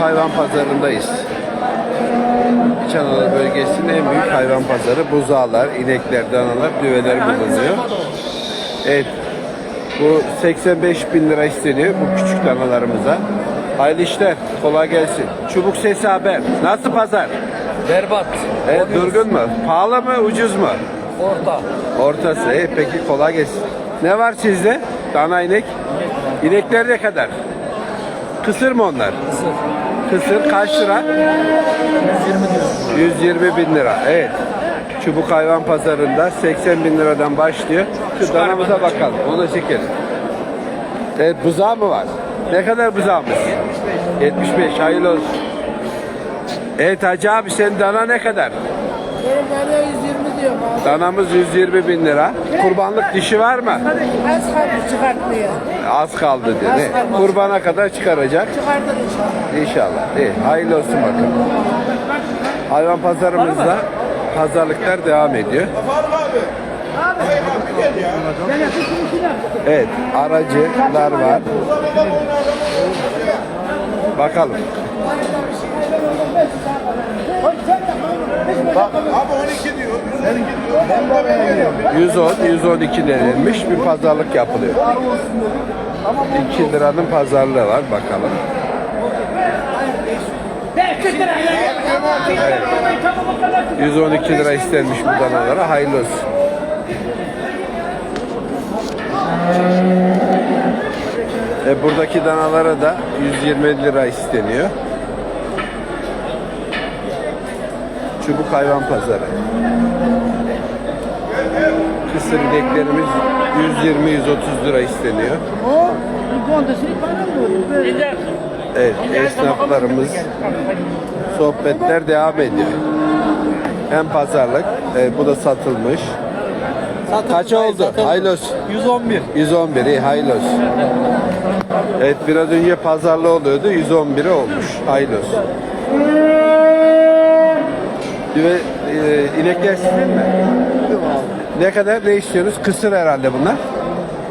hayvan pazarındayız. İç Anadolu bölgesinin en büyük hayvan pazarı. Buzağlar, inekler, danalar, düveler bulunuyor. Evet. Bu 85 bin lira isteniyor bu küçük danalarımıza. Hayırlı işler. Kolay gelsin. Çubuk Sesi Haber. Nasıl pazar? Berbat. Evet, durgun mu? Pahalı mı, ucuz mu? Orta. Ortası. İyi, peki kolay gelsin. Ne var sizde? Dana inek. İnekler ne kadar? Kısır mı onlar? Kısır. Kısır kaç lira? 120 diyoruz. 120 bin lira. Evet. Çubuk hayvan pazarında 80 bin liradan başlıyor. Şu danamıza bakalım. Onu da çekelim. Evet buzağı mı var? Ne kadar buzağımız? 75. Hayırlı olsun. Evet Hacı abi senin dana ne kadar? Benim bana 120 diyor abi. Danamız 120 bin lira. Kurbanlık dişi var mı? Az kaldı çıkartmıyor. Az kaldı dedi. Kurbana kadar çıkaracak. Çıkartır inşallah. İnşallah. İyi. Hayırlı olsun bakalım. Hayvan pazarımızda pazarlıklar devam ediyor. Evet, aracılar var. Bakalım. Abi 12 diyor. Seninki diyor. 110, 112 denilmiş bir pazarlık yapılıyor. 2 liranın pazarlığı var bakalım. Evet. 112 lira istenmiş bu danalara hayırlı olsun. E, buradaki danalara da 120 lira isteniyor. Çubuk hayvan pazarı. Kısır ineklerimiz 120-130 lira isteniyor. Evet, esnaflarımız sohbetler devam ediyor. Hem pazarlık, e, bu da satılmış. Kaç oldu? Hayırlı olsun. 111. 111 iyi hayırlı olsun. Evet biraz önce pazarlı oluyordu 111'e olmuş. Hayırlı olsun. Düve, e, inekler sizin mi? Ne kadar ne istiyorsunuz? Kısır herhalde bunlar.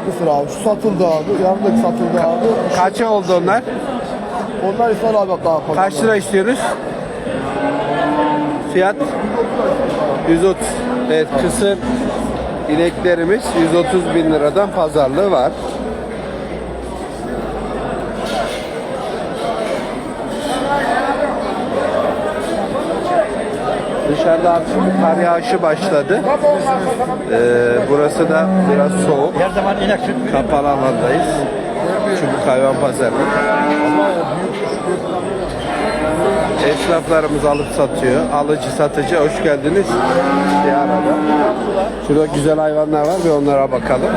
Kısır abi. Şu satıldı abi. Yanındaki satıldı abi. Kaça oldu onlar? Onlar ise abi daha fazla. Kaç lira istiyoruz? Fiyat 130. Evet kısır ineklerimiz 130 bin liradan pazarlığı var. Dışarıda bir kar yağışı başladı. Ee, burası da biraz soğuk. Her zaman inek süt Kapalı alandayız. Çubuk hayvan pazarı. Esnaflarımız alıp satıyor. Alıcı satıcı hoş geldiniz. Bir arada. Şurada güzel hayvanlar var bir onlara bakalım.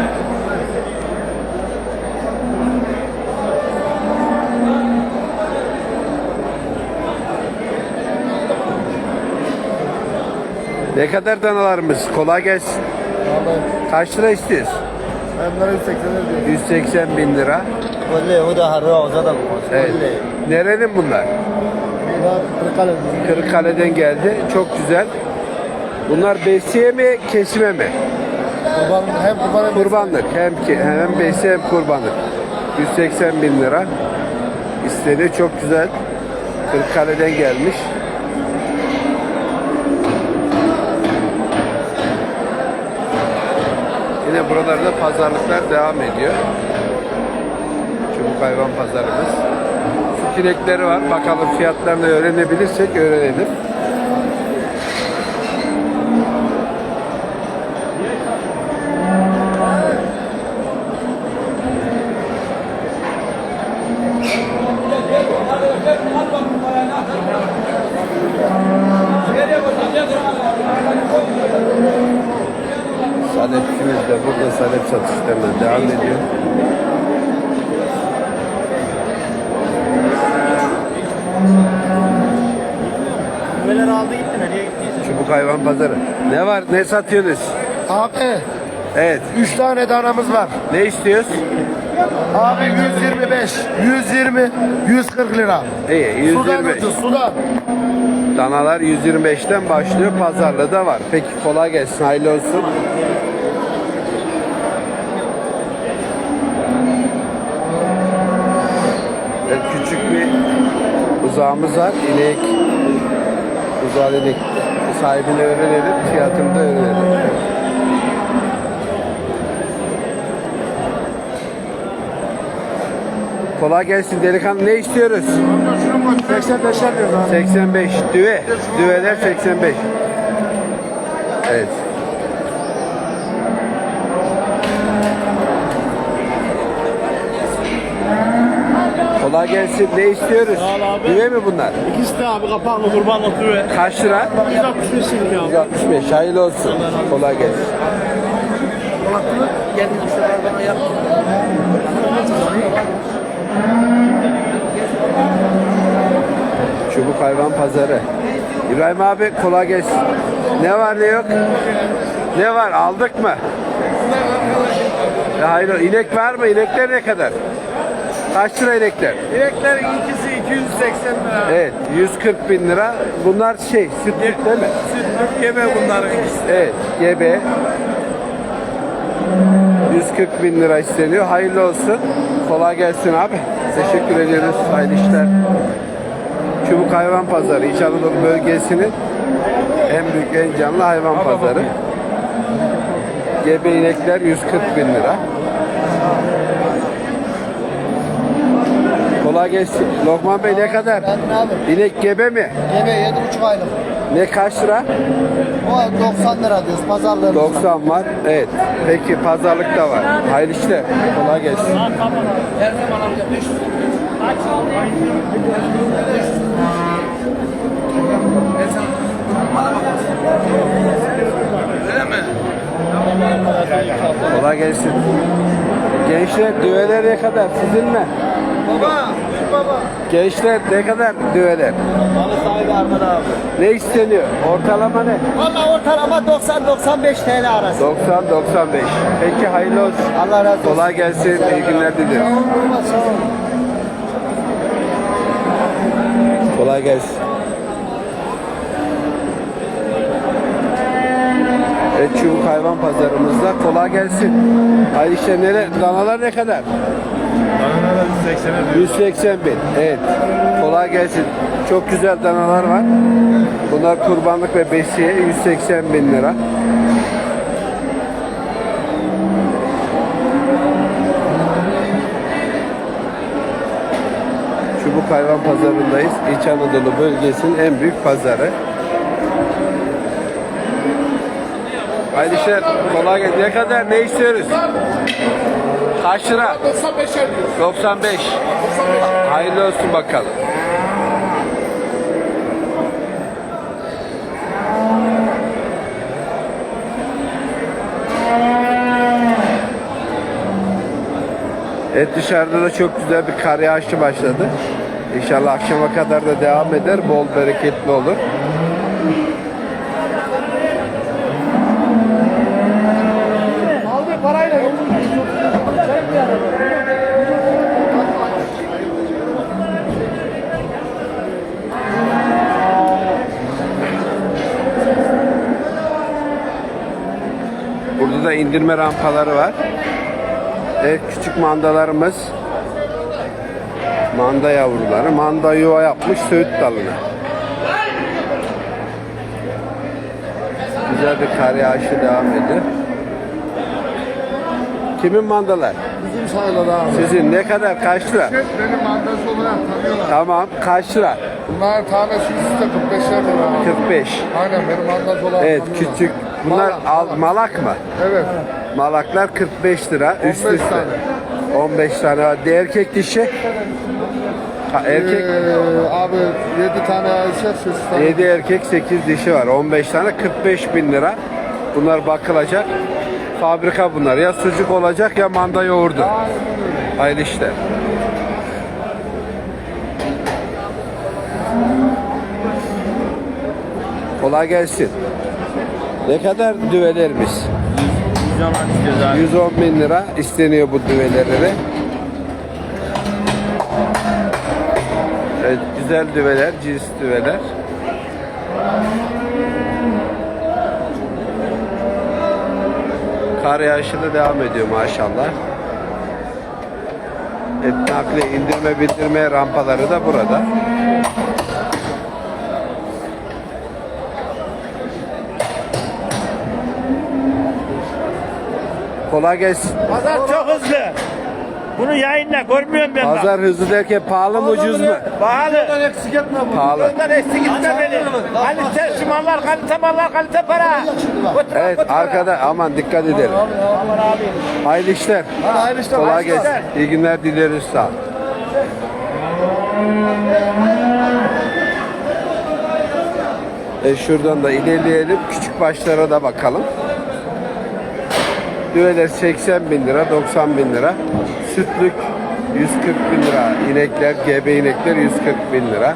Ne kadar danalarımız? Kolay gelsin. Kaç lira istiyorsun? Onlara 180 diyor. 180 bin lira. Vallahi o da harra o da Evet. Nerenin bunlar? Bunlar Kırıkkale. Kırıkkale'den geldi. Çok güzel. Bunlar besiye mi, kesime mi? Kurban, hem kurban hem Kurbanlık. Hem ki, hem besiye hem kurbanlık. 180 bin lira. İstedi. Çok güzel. Kırıkkale'den gelmiş. Yine buralarda pazarlıklar devam ediyor. Çubuk hayvan pazarımız. Süt inekleri var. Bakalım fiyatlarını öğrenebilirsek öğrenelim. Salepçimiz de burada salep satışlarına devam ediyor. Neler aldı gitti nereye gittiyse. Çubuk hayvan pazarı. Ne var? Ne satıyorsunuz? Abi Evet. 3 tane danamız var. Ne istiyoruz? Abi 125, 120, 140 lira. İyi. Sudan 125. ucuz, sudan. Danalar 125'ten başlıyor. Pazarda da var. Peki kolay gelsin. Hayırlı olsun. Evet, küçük bir buzağımız var. İnek. İnek. Sahibine öğrenelim. Fiyatını da öğrenelim. Kolay gelsin delikanlı. Ne istiyoruz? 85 yapıyoruz abi. 85. Düve. Düveler 85. Evet. Kolay gelsin. Ne istiyoruz? Sağ ol abi. Düve mi bunlar? İkisi de abi kapaklı kurbanlık düve. Kaç lira? 165 lira abi. 165. Hayırlı olsun. Kolay gelsin. Çubuk hayvan pazarı. İbrahim abi kolay gelsin. Ne var ne yok? Ne var aldık mı? Hayır inek var mı? İnekler ne kadar? Kaç lira inekler? İneklerin ikisi 280 lira. Evet 140 bin lira. Bunlar şey sütlük değil mi? Sütlük gebe bunların ikisi. Evet gebe. 140 bin lira isteniyor. Hayırlı olsun. Kolay gelsin abi. Teşekkür ediyoruz. Hayırlı işler. Çubuk Hayvan Pazarı İç Anadolu bölgesinin en büyük en canlı hayvan pazarı. Gebe inekler 140 bin lira. Kolay gelsin. Lokman Bey ne kadar? Ben abi. İnek gebe mi? Gebe 7,5 aylık. Ne kaç lira? O 90 lira diyoruz pazarlığımızda. 90 var. Evet. Peki pazarlık da var. Hayırlı işler. Kolay gelsin. Kolay gelsin. Gençler düveler ne kadar? Sizin mi? Baba, baba. Gençler ne kadar düveler? Malı sahibi Arman abi. Ne isteniyor? Ortalama ne? Valla ortalama 90-95 TL arası. 90-95. Peki hayırlı olsun. Allah razı olsun. Kolay gelsin. İyi günler diliyorum. Kolay gelsin. Evet Çubuk Hayvan Pazarımızda kolay gelsin. Hayırlı işler nere? Danalar ne kadar? Danalar 180'e 180 bin. Evet. Kolay gelsin. Çok güzel danalar var. Bunlar kurbanlık ve besiye 180 bin lira. Çubuk Hayvan Pazarı'ndayız. İç Anadolu bölgesinin en büyük pazarı. Haydi işler. Kolay gelsin. Ne kadar? Ne istiyoruz? Kaç lira? 95. Hayırlı olsun bakalım. Evet dışarıda da çok güzel bir kar yağışı başladı. İnşallah akşama kadar da devam eder. Bol bereketli olur. İndirme rampaları var. Evet küçük mandalarımız. Manda yavruları. Manda yuva yapmış söğüt dalına. Güzel bir kar yağışı devam ediyor. Kimin mandalar? Bizim sayıladı abi. Sizin ne kadar? Kaç lira? Benim mandası olarak tanıyorlar. Tamam. Kaç lira? Bunlar tanesi üstte 45 lira abi. 45. Aynen benim mandası olarak Evet tanıyorlar. küçük. Bunlar Malak, al, malak. mı? Evet. Malaklar 45 lira. Üst 15 üste. tane. 15 tane erkek dişi. Ha, erkek Ee, abi 7 tane erkek 8 tane. 7 erkek 8 dişi var. 15 tane 45 bin lira. Bunlar bakılacak. Fabrika bunlar. Ya sucuk olacak ya manda yoğurdu. Hayırlı işler. Kolay gelsin. Ne kadar düvelerimiz? 110 bin lira isteniyor bu düvelere. Evet, güzel düveler, cins düveler. Kar yağışı devam ediyor maşallah. Et nakli indirme bildirme rampaları da burada. Kolay gelsin. Pazar çok hızlı. Bunu yayınla görmüyorum ben bak. Pazar hızlı derken pahalı mı ucuz mu? Pahalı. eksik etme bu. Pahalı. Bundan eksik gitme beni. Kalite şu mallar, kalite mallar, kalite para. Götür, Evet götür. arkada aman dikkat edelim. Aman abi. Hayırlı işler. Hayırlı işler. Kolay hayırlı gelsin. işler. İyi günler dileriz sağ ol. E şuradan da ilerleyelim. Küçük başlara da bakalım. Düveler 80 bin lira, 90 bin lira. Sütlük 140 bin lira. İnekler, gebe inekler 140 bin lira.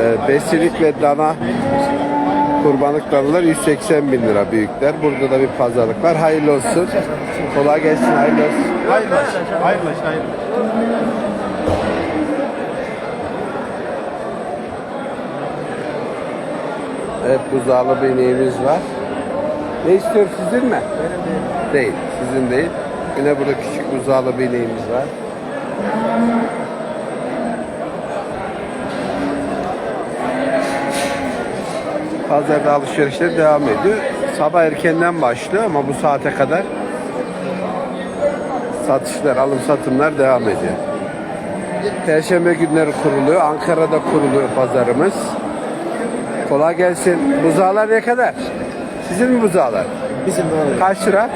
E, besilik ve dana kurbanlık danalar 180 bin lira büyükler. Burada da bir pazarlık var. Hayırlı olsun. Kolay gelsin, hayırlı olsun. Hayırlı işler. Hayırlı işler. Evet buzağlı bir ineğimiz var. Ne istiyor sizin mi? Benim değil. Değil, sizin değil. Yine burada küçük buzağlı bir ineğimiz var. Pazarda alışverişler devam ediyor. Sabah erkenden başlıyor ama bu saate kadar satışlar, alım satımlar devam ediyor. Perşembe günleri kuruluyor. Ankara'da kuruluyor pazarımız. Kolay gelsin. Buzağlar ne kadar? Sizin mi buzağlar? Bizim de Kaç lira?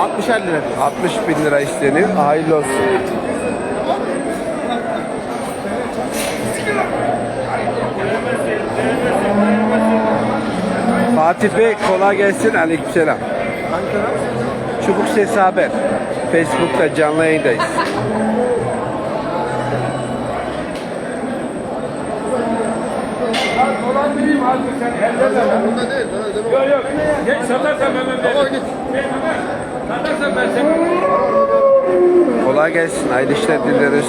60 lira. 60 bin lira isteniyor. Hayırlı olsun. Fatih Bey kolay gelsin. Aleykümselam. Çubuk Sesi Haber. Facebook'ta canlı yayındayız. Kolay gelsin. Hayırlı işler dileriz.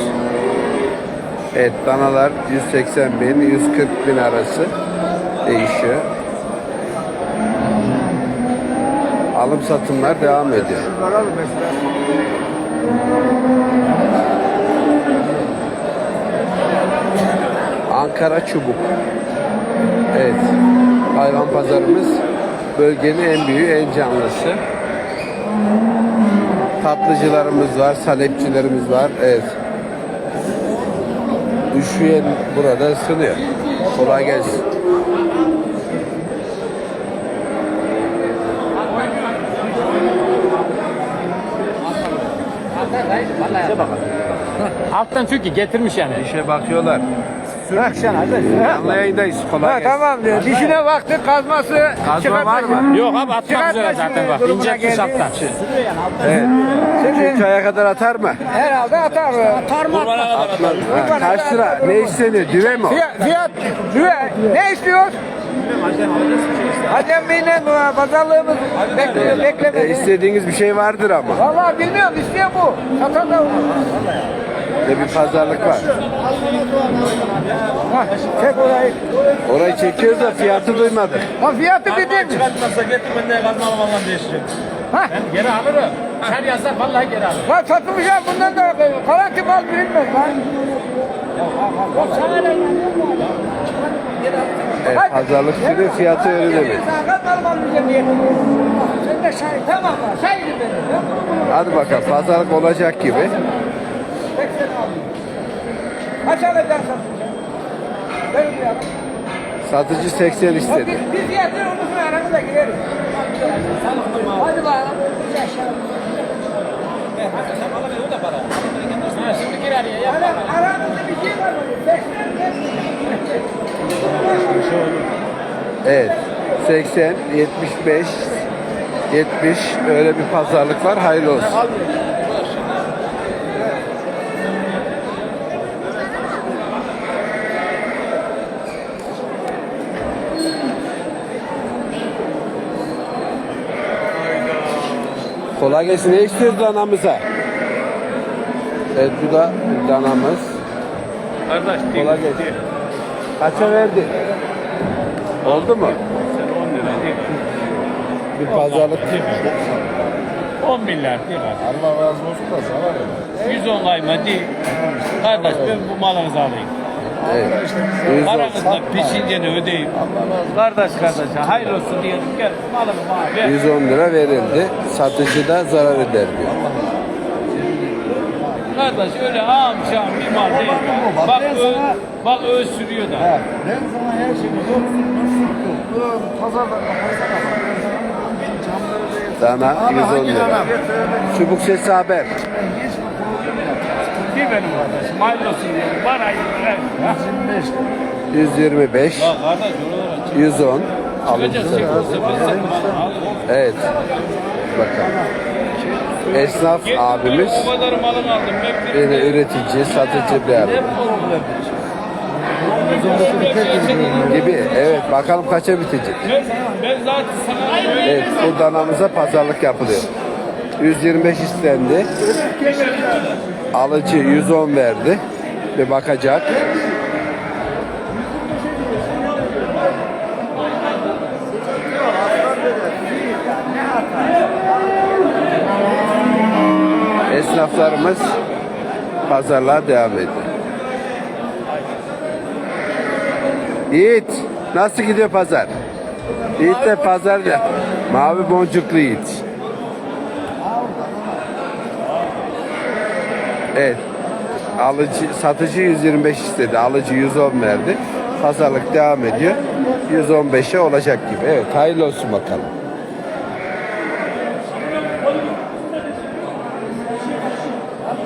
Evet danalar 180 bin, 140 bin arası değişiyor. Alım satımlar devam ediyor. Ankara Çubuk. Evet. Hayvan pazarımız bölgenin en büyüğü, en canlısı. Tatlıcılarımız var, salepçilerimiz var. Evet. Üşüyen burada ısınıyor. Kolay gelsin. Alttan çünkü getirmiş yani. İşe bakıyorlar. Bırak sen hadi. Canlı yayındayız. Kolay gelsin. tamam diyor. Dişine baktı kazması. Kazma var mı? Yok abi atmak üzere zaten bak. İncetmiş alttan. Evet. Üç aya kadar atar mı? Herhalde atar. Atar mı? Atmaz. Ha, Kaç lira? Ne isteniyor? Düve mi o? Fiyat, fiyat, düve. Ne istiyoruz? Hacem Bey'le pazarlığımız bekliyor, E, beklemedi. istediğiniz bir şey vardır ama. Vallahi bilmiyorum, istiyor bu. Satan da Ne bir pazarlık var. Hah, çek orayı. Orayı çekiyoruz da fiyatı duymadık. Ha fiyatı bildim. Çıkartmazsa getir ben de kazma değişecek. Ha? Geri alırım. Her yazsak vallahi geri alırım. Lan ya bundan da kalan mal bilinmez lan. Evet, pazarlık sürüyor, fiyatı öyle demek. Sen. Sen de. Ben bunu. Hadi bakalım pazarlık olacak gibi. Kaç alacaksın satınca? Ben ya. Satıcı 80 istedi. Biz, biz yerde ondan sonra aramıza gireriz. Hadi bakalım. Şimdi gir araya yap. Ara, aramızda bir şey var mı? 80 Evet. 80, 75, 70 öyle bir pazarlık var. Hayırlı olsun. Kolay gelsin. Ne istiyoruz danamıza? Evet bu da danamız. Kardeş Kolay gelsin. Kaça verdi? Oldu mu? Sen 10 lira değil. Bir pazarlık. 10 milyar değil mi? Allah razı olsun da sana ver. 110 kayma değil. Kardeş ben bu malınızı alayım. Evet. 110. Paranızla peşinceni ödeyeyim. Kardeş kardeşe hayırlı olsun diyelim. Gel malımı bana ver. 110 lira verildi. Satıcı da zarar eder diyor. Kardeş öyle ağam şam bir mal değil. Bak ö, bak ö sürüyor da. Ben sana her şeyi yok. Pazarda pazarda. Dana 110 lira. Çubuk sesi haber. Bir benim kardeşim hayırlı olsun diyelim. Ha? 125, Bak kardeş oralara çık. 110. Çıkacak Alıcı sıfır sıfır sıfır. Al. Evet. Bakalım. Esnaf Gel, abimiz O kadar malını aldım. Bekleyin. yine üretici, satıcı bir abi. Gibi. Evet bakalım kaça bitecek. Ben, ben zaten sana Evet bu danamıza pazarlık yapılıyor. 125 istendi. Alıcı 110 verdi. Bir bakacak. Esnaflarımız pazarlığa devam ediyor. Yiğit nasıl gidiyor pazar? Yiğit de pazarda. Mavi boncuklu Yiğit. Evet. Alıcı, satıcı 125 istedi. Alıcı 110 verdi. Pazarlık devam ediyor. 115'e olacak gibi. Evet hayırlı olsun bakalım.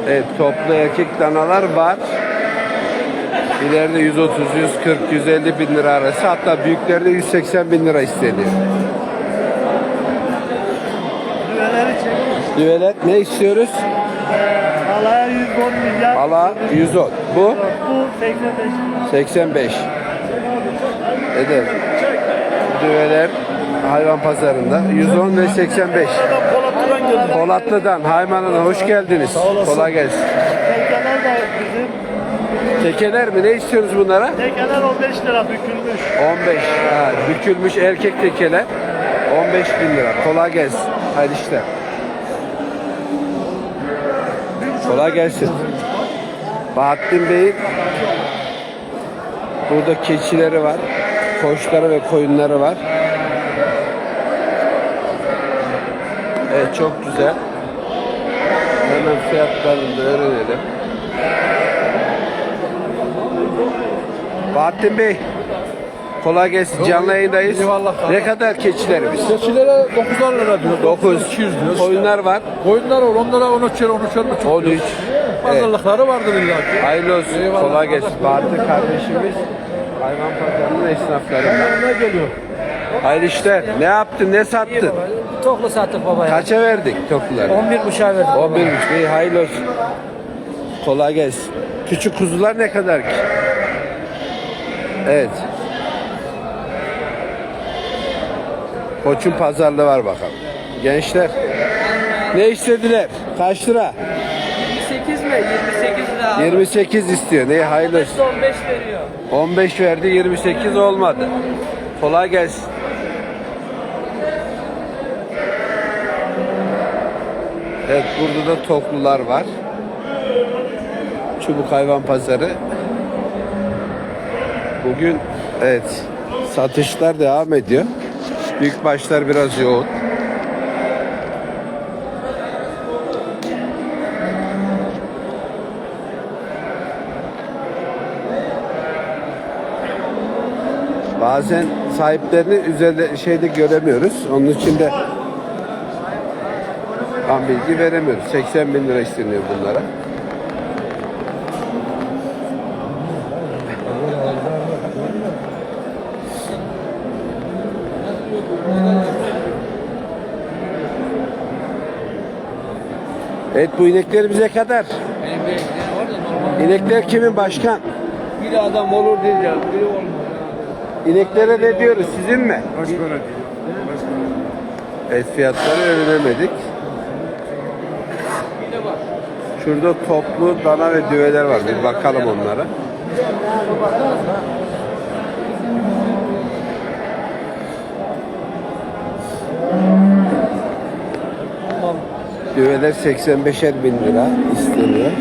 Evet toplu erkek danalar var. İleride 130, 140, 150 bin lira arası hatta büyüklerde 180 bin lira isteniyor. Düveler ne istiyoruz? Alaya 110 milyar, Ala 110. Bu bu 85 85. Eder. Düveler hayvan pazarında 110 ve 85. Polatlı'dan geldi. Polatlı'dan Hayman'a hoş geldiniz. Kolay gelsin. Tekeler de bizim. Tekeler mi? Ne istiyorsunuz bunlara? Tekeler 15 lira bükülmüş. 15. Ha, bükülmüş erkek tekeler 15 bin lira. Kolay gelsin. Haydi işte. Kolay gelsin. Bahattin Bey'in burada keçileri var. Koçları ve koyunları var. Evet çok güzel. Hemen fiyatlarını da öğrenelim. Bahattin Bey, kolay gelsin. Canlı yayındayız. eyvallah. Ne kadar keçilerimiz? Keçilere 9'ar lira diyor. 9. 200 diyor. Koyunlar var. Koyunlar var. Onlara 13'er 13'er buçuk. 13. Evet. Pazarlıkları vardır illa ki. Hayırlı olsun. Eyvallah. Kolay gelsin. Bahattin kardeşimiz hayvan pazarının esnaflarından. Ne geliyor? Hayırlı işler. Ne yaptın? Ne sattın? Toklu sattık babaya. Kaça verdik topluları? 11 buçuğa verdik. 11 buçuk. İyi hayırlı olsun. Kolay gelsin. Küçük kuzular ne kadar ki? Evet. Koçun pazarlığı var bakalım. Gençler ne istediler? Kaç lira? 28 mi? 28 lira. 28 istiyor. Ne hayırlı olsun. 15 veriyor. 15 verdi 28 olmadı. Kolay gelsin. Evet burada da toklular var. Çubuk hayvan pazarı. Bugün evet satışlar devam ediyor. Büyük başlar biraz yoğun. Bazen sahiplerini üzerinde şeyde göremiyoruz. Onun için de tam bilgi veremiyoruz. 80 bin lira isteniyor bunlara. Evet bu inekler bize kadar. İnekler kimin başkan? Biri adam olur diyeceğim. Biri olmaz. İneklere ne diyoruz? Sizin mi? Evet fiyatları öğrenemedik. Şurada toplu dana ve düveler var. Bir bakalım onlara. Düveler 85'er bin lira isteniyor.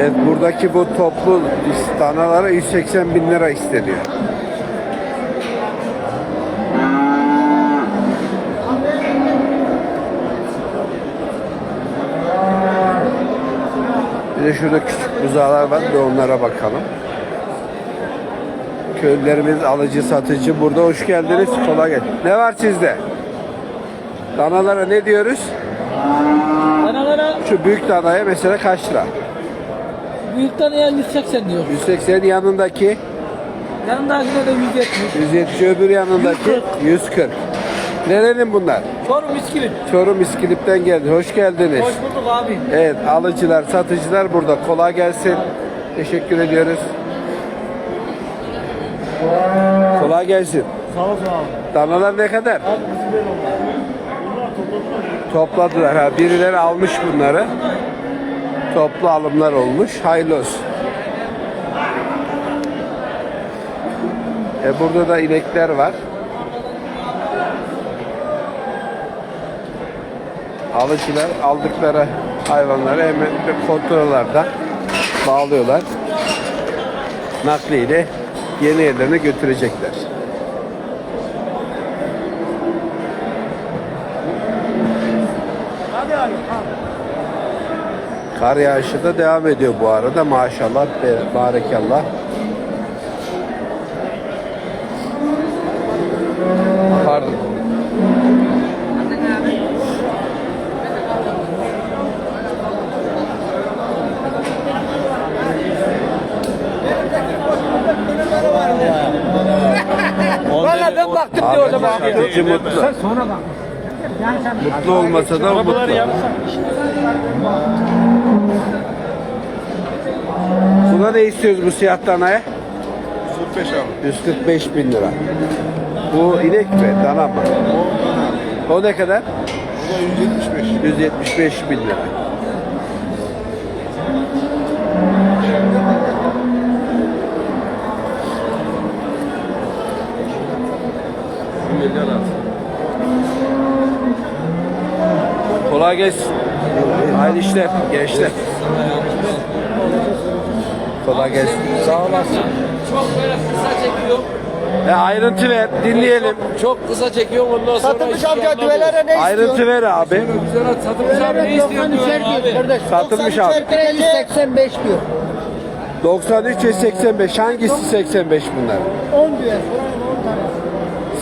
Evet buradaki bu toplu danalara 180 bin lira isteniyor. Bir de şurada küçük buzağlar var bir onlara bakalım. Köylülerimiz alıcı satıcı burada hoş geldiniz. Kolay gelsin. Ne var sizde? Danalara ne diyoruz? Danalara Şu büyük danaya mesela kaç lira? büyük danaya 180 diyor. 180 yanındaki Yanındakine de 170. 170 öbür yanındaki 140. Nerenin bunlar? Çorum İskilip. Çorum İskilip'ten geldi. Hoş geldiniz. Hoş bulduk abi. Evet alıcılar satıcılar burada. Kolay gelsin. Teşekkür ediyoruz. Kolay gelsin. Sağ olasın abi. Danalar ne kadar? Abi bizim ver onlar. Bunlar topladılar. Topladılar ha. Birileri almış bunları. Toplu alımlar olmuş. Hayırlı olsun. E burada da inekler var. Alıcılar aldıkları hayvanları hemen bir kontrollerden bağlıyorlar. Nakliyle yeni yerlerine götürecekler. Kar yağışı da devam ediyor bu arada maşallah be- barekallah. Satıcı mutlu. Mutlu olmasa da mutlu. Buna ne istiyoruz bu siyah danaya? 145 abi. 145 bin lira. Bu inek mi? Dana mı? O ne kadar? Bu da 175. 175 bin lira. Kolay gelsin. Hayırlı işler, gençler. Kolay gelsin. Sağ olasın. Çok böyle kısa çekiyor. E, ayrıntı ver, dinleyelim. Çok kısa çekiyor ondan sonra. Satılmış amca düvelere ne Ayrıntı ver abi. Güzel satılmış abi ne istiyor düveler abi? Satılmış abi. 185 diyor. 93 ve 85. Hangisi 85 bunlar? 10 diyor.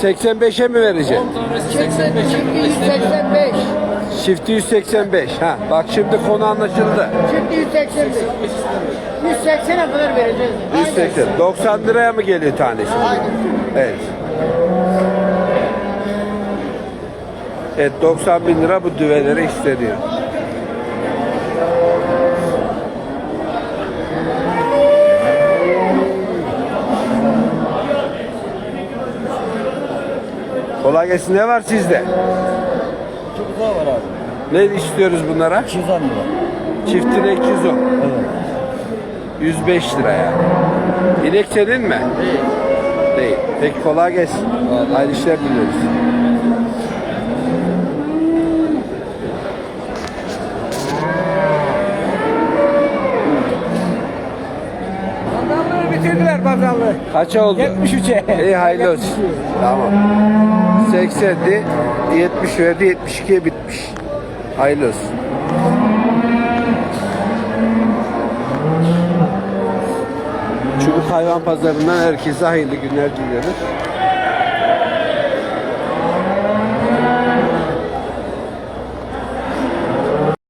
85'e mi vereceksin? 85. 185. Çifti 185. Ha, bak şimdi konu anlaşıldı. Şimdi 185. 180'e kadar vereceğiz. 180. 90 liraya mı geliyor tanesi? Evet. Evet 90 bin lira bu düvelere isteniyor. Kolay gelsin. Ne var sizde? Çubuklar var abi. Ne istiyoruz bunlara? 210 lira. Çiftine 210. Evet. 105 lira ya. İnek senin mi? Değil. Değil. Peki kolay gelsin. Hayırlı işler diliyoruz. Bitirdiler pazarlığı. Kaça oldu? 73'e. İyi hayırlı olsun. Tamam. 80'di, 70 verdi, 72'ye bitmiş. Hayırlı olsun. Çubuk Hayvan Pazarı'ndan herkese hayırlı günler diliyoruz.